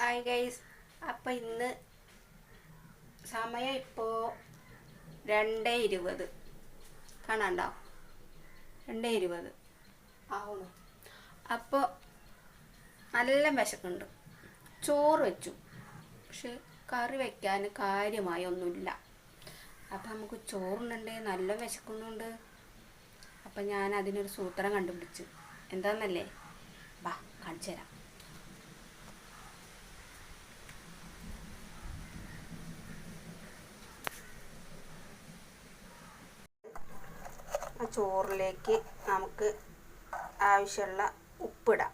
Hi guys അപ്പം ഇന്ന് സമയം ഇപ്പോൾ രണ്ട് ഇരുപത്. കാണാണ്ടോ? രണ്ട് ഇരുപത്. ആവുന്നു. അപ്പോൾ നല്ല വിശക്കുണ്ട്. ചോറ് വെച്ചു. പക്ഷെ കറി വെക്കാൻ കാര്യമായി ഒന്നുമില്ല. അപ്പം നമുക്ക് ചോറുണ്ടെങ്കിൽ നല്ല വിശക്കുന്നുണ്ട്. അപ്പം ഞാൻ അതിനൊരു സൂത്രം കണ്ടുപിടിച്ചു. എന്താണെന്നല്ലേ വാ കാണിച്ചു തരാം ആ ചോറിലേക്ക് നമുക്ക് ആവശ്യമുള്ള ഉപ്പിടാം.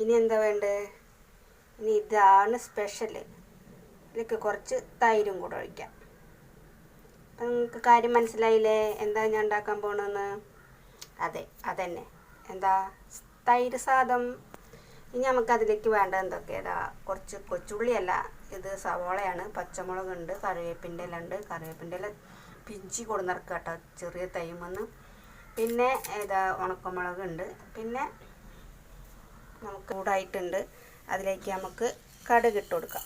ഇനി എന്താ വേണ്ടത് ഇനി ഇതാണ് സ്പെഷ്യൽ ഇതിലേക്ക് കുറച്ച് തൈരും കൂടെ ഒഴിക്കാം. അപ്പം നിങ്ങൾക്ക് കാര്യം മനസ്സിലായില്ലേ? എന്താ ഞാൻ ഉണ്ടാക്കാൻ പോണെന്ന് അതെ അതന്നെ. എന്താ? തൈര് സാദം ഇനി നമുക്ക് അതിലേക്ക് വേണ്ട എന്തൊക്കെയാ കുറച്ച് കൊച്ചുള്ളിയല്ല ഇത് സവോളയാണ് പച്ചമുളകുണ്ട് കറിവേപ്പിന്റെ ഇല ഉണ്ട്. കറിവേപ്പിന്റെ ഇല പിഞ്ചി കൊടുന്നിറക്കുക കേട്ടോ ചെറിയ തൈമെന്ന്. പിന്നെ ഇതാ ഉണക്കമുളക് ഉണ്ട് പിന്നെ നമുക്ക് ചൂടായിട്ടുണ്ട്. അതിലേക്ക് നമുക്ക് കടുക് ഇട്ട് കൊടുക്കാം.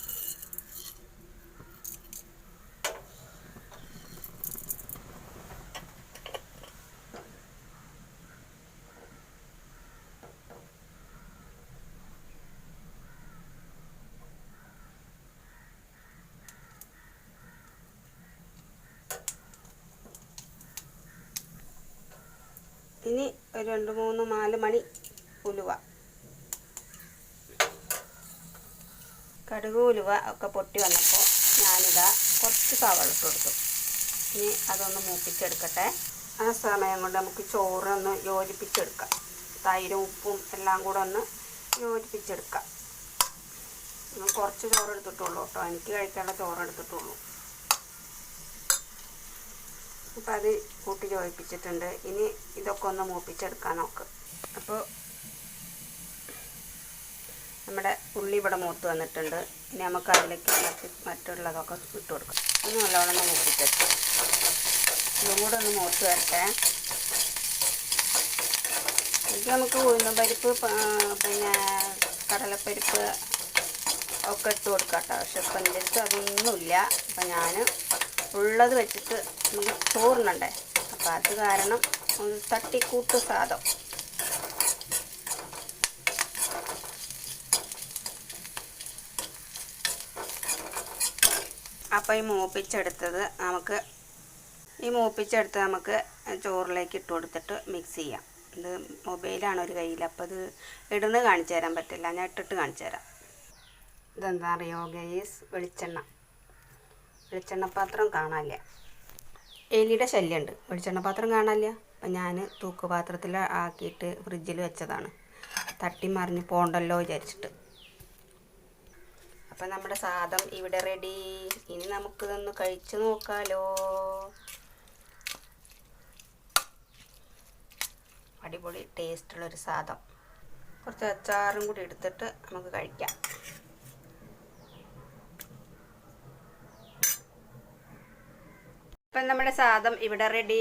ഇനി ഒരു രണ്ട് മൂന്ന് നാല് മണി ഉലുവ. കടുക് ഉലുവ ഒക്കെ പൊട്ടി വന്നപ്പോൾ ഞാനിതാ കുറച്ച് സവാള കൊടുത്തു. ഇനി അതൊന്ന് മൂപ്പിച്ചെടുക്കട്ടെ. ആ സമയം കൊണ്ട് നമുക്ക് ചോറൊന്ന് യോജിപ്പിച്ചെടുക്കാം. തൈരും ഉപ്പും എല്ലാം കൂടെ ഒന്ന് യോജിപ്പിച്ചെടുക്കാം. കുറച്ച് ചോറ് എടുത്തിട്ടുള്ളൂ കേട്ടോ. എനിക്ക് കഴിക്കാനുള്ള ചോറ് എടുത്തിട്ടുള്ളൂ. അപ്പം അത് കൂട്ടി യോജിപ്പിച്ചിട്ടുണ്ട് ഇനി ഇതൊക്കെ ഒന്ന് മൂപ്പിച്ചെടുക്കാൻ നോക്ക്. അപ്പോൾ നമ്മുടെ ഉള്ളി ഇവിടെ മൂത്ത് വന്നിട്ടുണ്ട്. ഇനി നമുക്ക് അതിലേക്ക് മറ്റ് മറ്റുള്ളതൊക്കെ ഇട്ട് കൊടുക്കാം. ഒന്ന് നല്ലോണം ഒന്ന് മൂപ്പിച്ചെടുക്കാം. ഇതും കൂടെ ഒന്ന് മൂത്ത് വരട്ടെ. ഇത് നമുക്ക് ഉഴുന്ന പരിപ്പ് പിന്നെ കടലപ്പരിപ്പ് ഒക്കെ ഇട്ട് കൊടുക്കാം കേട്ടോ. പക്ഷെ ഇപ്പം എന്റെ അടുത്ത് അതൊന്നുമില്ല. അപ്പം ഞാൻ ഉള്ളത് വെച്ചിട്ട് നമുക്ക് ചോറിനുണ്ടേ. അപ്പം അത് കാരണം ഒന്ന് തട്ടിക്കൂട്ട് സാധം. അപ്പം ഈ മൂപ്പിച്ചെടുത്തത് നമുക്ക് ഈ മൂപ്പിച്ചെടുത്ത് നമുക്ക് ചോറിലേക്ക് ഇട്ട് കൊടുത്തിട്ട് മിക്സ് ചെയ്യാം. ഇത് മൊബൈലാണ് ഒരു കയ്യിൽ. അപ്പോൾ ഇത് ഇടുന്ന് കാണിച്ചു തരാൻ പറ്റില്ല. ഞാൻ ഇട്ടിട്ട് കാണിച്ചു തരാം. ഇതെന്താ അറിയോ ഗൈസ് വെളിച്ചെണ്ണ. വെളിച്ചെണ്ണ പാത്രം കാണാനില്ല. എലിയുടെ ശല്യമുണ്ട്. വെളിച്ചെണ്ണ പാത്രം കാണാനില്ല. അപ്പം ഞാൻ തൂക്കുപാത്രത്തിൽ ആക്കിയിട്ട് ഫ്രിഡ്ജിൽ വെച്ചതാണ്. തട്ടി മറിഞ്ഞ് പോണ്ടല്ലോ വിചാരിച്ചിട്ട്. അപ്പം നമ്മുടെ സാധം ഇവിടെ റെഡി. ഇനി നമുക്കിതൊന്ന് കഴിച്ചു നോക്കാലോ. അടിപൊളി ടേസ്റ്റുള്ളൊരു സാധം. കുറച്ച് അച്ചാറും കൂടി എടുത്തിട്ട് നമുക്ക് കഴിക്കാം. ഇപ്പം നമ്മുടെ സാധം ഇവിടെ റെഡി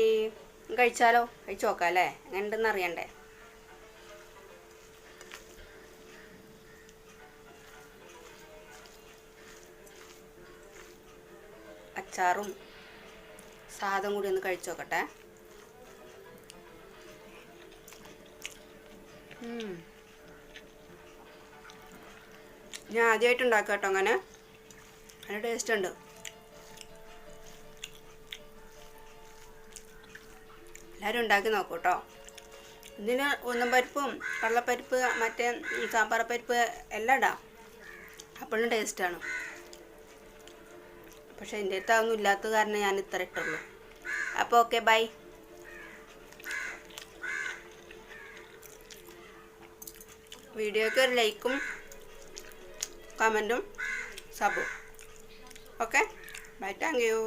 കഴിച്ചാലോ? കഴിച്ചു നോക്കാം അല്ലേ? എങ്ങനെയുണ്ടെന്ന് അറിയണ്ടേ? അച്ചാറും സാധം കൂടി ഒന്ന് കഴിച്ചു നോക്കട്ടെ. ഞാൻ ആദ്യമായിട്ട് ഉണ്ടാക്കുക കേട്ടോ അങ്ങനെ. നല്ല ടേസ്റ്റ് ഉണ്ട്. എല്ലാവരും ഉണ്ടാക്കി നോക്കൂ കേട്ടോ ഇതിന് ഒന്നും പരിപ്പും കള്ളപ്പരിപ്പ് മറ്റേ സാമ്പാർ പരിപ്പ് എല്ലാം ഇടാം. അപ്പോഴും ടേസ്റ്റാണ് പക്ഷേ എന്റെ അടുത്ത് അതൊന്നും ഇല്ലാത്ത കാരണം ഞാൻ ഇത്ര ഇട്ടുള്ളൂ. അപ്പോൾ ഓക്കെ ബൈ വീഡിയോയ്ക്ക് ഒരു ലൈക്കും കമന്റും സബും ഓക്കെ ബൈ താങ്ക് യു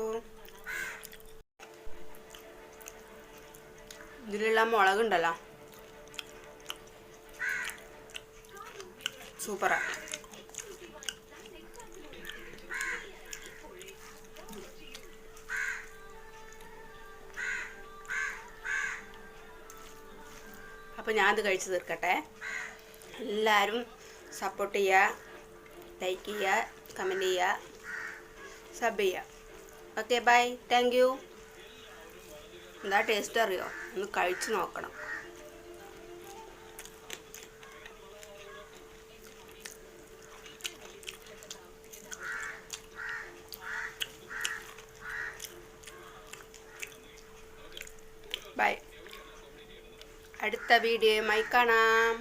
ഇതിലുള്ള മുളകുണ്ടല്ലോ. സൂപ്പറാ. അപ്പോൾ ഞാൻ അത് കഴിച്ച് തീർക്കട്ടെ. എല്ലാവരും സപ്പോർട്ട് ചെയ്യുക ലൈക്ക് ചെയ്യുക കമന്റ് ചെയ്യുക സബ് ചെയ്യുക ഓക്കെ ബൈ താങ്ക് എന്താ ടേസ്റ്റ് അറിയോ? ഒന്ന് കഴിച്ച് നോക്കണം. ബൈ അടുത്ത വീഡിയോയുമായി കാണാം.